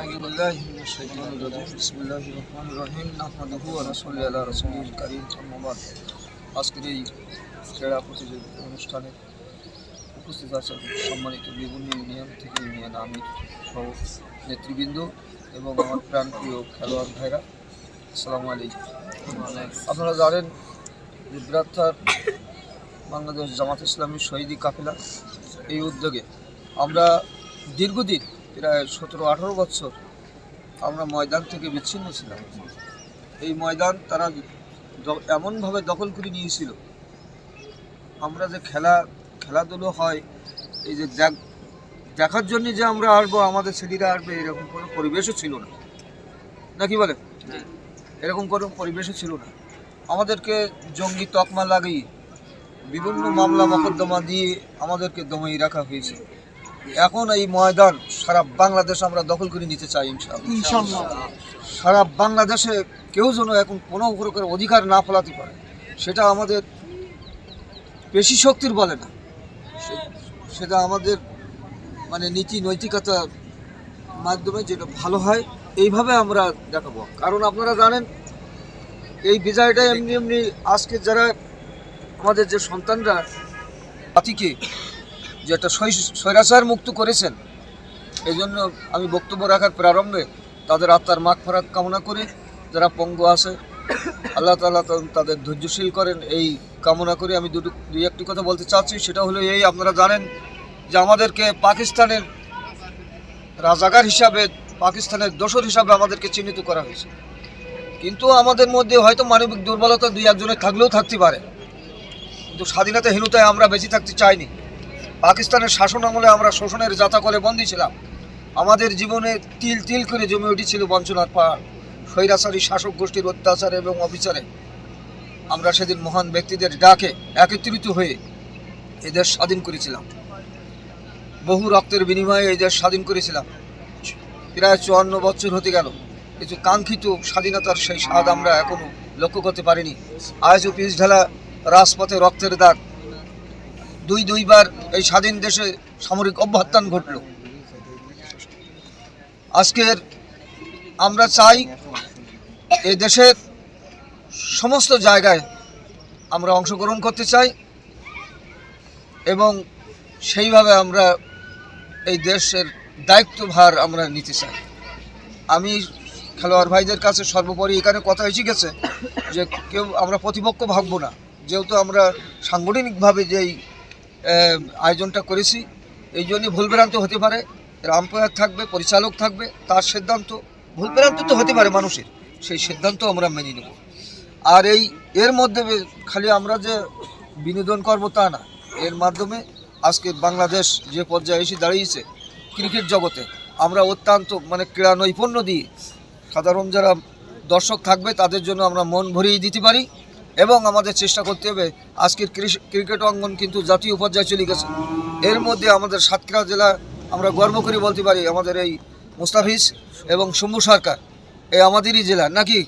أعوذ بالله من الشيطان الرجيم بسم الله الرحمن الرحيم نحمده ونصلي على رسوله الكريم أما بعد আজকের এই ক্রীড়া প্রতিযোগিতা অনুষ্ঠানে উপস্থিত আছেন সম্মানিত বিভিন্ন ইউনিয়ন থেকে ইউনিয়ন আমির সহ নেতৃবৃন্দ এবং আমার প্রাণপ্রিয় খেলোয়াড় ভাইরা আসসালামু আলাইকুম আপনারা জানেন যে বৃহত্তর বাংলাদেশ জামাত ইসলামী শহীদি কাফেলা এই উদ্যোগে আমরা দীর্ঘদিন প্রায় সতেরো, আঠারো বছর আমরা ময়দান থেকে বিচ্ছিন্ন ছিলাম। এই ময়দান তারা এমনভাবে দখল করে নিয়েছিল। আমরা যে খেলা, খেলাধুলো হয়, এই যে দেখ- দেখার জন্য যে আমরা আসব আমাদের ছেলেরা আসবে এরকম কোনো পরিবেশও ছিল না। নাকি বলে? এরকম কোনো পরিবেশও ছিল না। আমাদেরকে জঙ্গি তকমা লাগিয়ে, বিভিন্ন মামলা, মোকদ্দমা দিয়ে আমাদেরকে দমাই রাখা হয়েছে। এখন এই ময়দান সারা বাংলাদেশ আমরা দখল করে নিতে চাই ইনশাআল্লাহ। সারা বাংলাদেশে কেউ যেন এখন কোনো প্রকার অধিকার না ফলাতে পারে সেটা আমাদের পেশি শক্তির বলে না। সেটা আমাদের মানে নীতি নৈতিকতার মাধ্যমে যেটা ভালো হয় এইভাবে আমরা দেখাবো। কারণ আপনারা জানেন এই বিজয়টা এমনি এমনি আজকে যারা আমাদের যে সন্তানরা জাতিকে যে একটা স্বৈ- স্বৈরাচার মুক্ত করেছেন। এই জন্য আমি বক্তব্য রাখার প্রারম্ভে তাদের আত্মার মাগ ফেরাত কামনা করি। যারা পঙ্গু আছে, আল্লাহ তালা তাদের ধৈর্যশীল করেন। এই কামনা করে আমি দুটো দুই একটি কথা বলতে চাচ্ছি। সেটা হলো এই, আপনারা জানেন যে আমাদেরকে পাকিস্তানের রাজাকার হিসাবে, পাকিস্তানের দোসর হিসাবে আমাদেরকে চিহ্নিত করা হয়েছে। কিন্তু আমাদের মধ্যে হয়তো মানবিক দুর্বলতা দুই একজনের থাকলেও থাকতে পারে। কিন্তু স্বাধীনতাহীনতায় আমরা বেঁচে থাকতে চাইনি। পাকিস্তানের শাসন আমলে আমরা শোষণের জাতাকলে বন্দী ছিলাম। আমাদের জীবনে তিল তিল করে জমে উঠেছিল বঞ্চনার পাহাড়। স্বৈরাচারী শাসক গোষ্ঠীর অত্যাচার এবং অবিচারে আমরা সেদিন মহান ব্যক্তিদের ডাকে একত্রিত হয়ে এদের স্বাধীন করেছিলাম। বহু রক্তের বিনিময়ে এই দেশ স্বাধীন করেছিলাম। প্রায় চুয়ান্ন বছর হতে গেল। কিছু কাঙ্ক্ষিত স্বাধীনতার সেই স্বাদ আমরা এখনও লক্ষ্য করতে পারিনি। আজও পিস ঢালা রাজপথে রক্তের দাগ দুই দুইবার এই স্বাধীন দেশে সামরিক অভ্যুত্থান ঘটল। আজকের আমরা চাই এই দেশের সমস্ত জায়গায় আমরা অংশগ্রহণ করতে চাই এবং সেইভাবে আমরা এই দেশের দায়িত্বভার আমরা নিতে চাই। আমি খেলোয়াড় ভাইদের কাছে সর্বোপরি এখানে কথা এসে গেছে যে কেউ আমরা প্রতিপক্ষ ভাববো না। যেহেতু আমরা সাংগঠনিকভাবে যেই আয়োজনটা করেছি। এই জন্যই ভুলভ্রান্ত হতে পারে আম্পায়ার থাকবে, পরিচালক থাকবে, তার সিদ্ধান্ত। ভুলভ্রান্ত তো হতে পারে মানুষের, সেই সিদ্ধান্ত আমরা মেনে নেব। আর এই, এর মধ্যে খালি আমরা যে বিনোদন করব তা না, এর মাধ্যমে আজকে বাংলাদেশ যে পর্যায়ে এসে দাঁড়িয়েছে, ক্রিকেট জগতে, আমরা অত্যন্ত মানে ক্রীড়া নৈপুণ্য দিয়ে, সাধারণ যারা দর্শক থাকবে, তাদের জন্য আমরা মন ভরিয়ে দিতে পারি। এবং আমাদের চেষ্টা করতে হবে আজকের ক্রিকেট অঙ্গন কিন্তু জাতীয় পর্যায়ে চলে গেছে। এর মধ্যে আমাদের সাতক্ষীরা জেলা আমরা গর্ব করে বলতে পারি আমাদের এই মুস্তাফিজ এবং শম্ভু সরকার। এই আমাদেরই জেলা নাকি?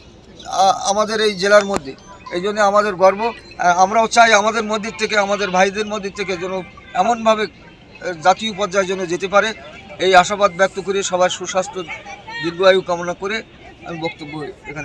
আমাদের এই জেলার মধ্যে। এই জন্য আমাদের গর্ব। আমরাও চাই আমাদের মধ্যে থেকে, আমাদের ভাইদের মধ্যে থেকে যেন এমনভাবে জাতীয় পর্যায়ে যেন যেতে পারে। এই আশাবাদ ব্যক্ত করে সবার সুস্বাস্থ্য, দীর্ঘায়ু কামনা করে আমি বক্তব্য এখানে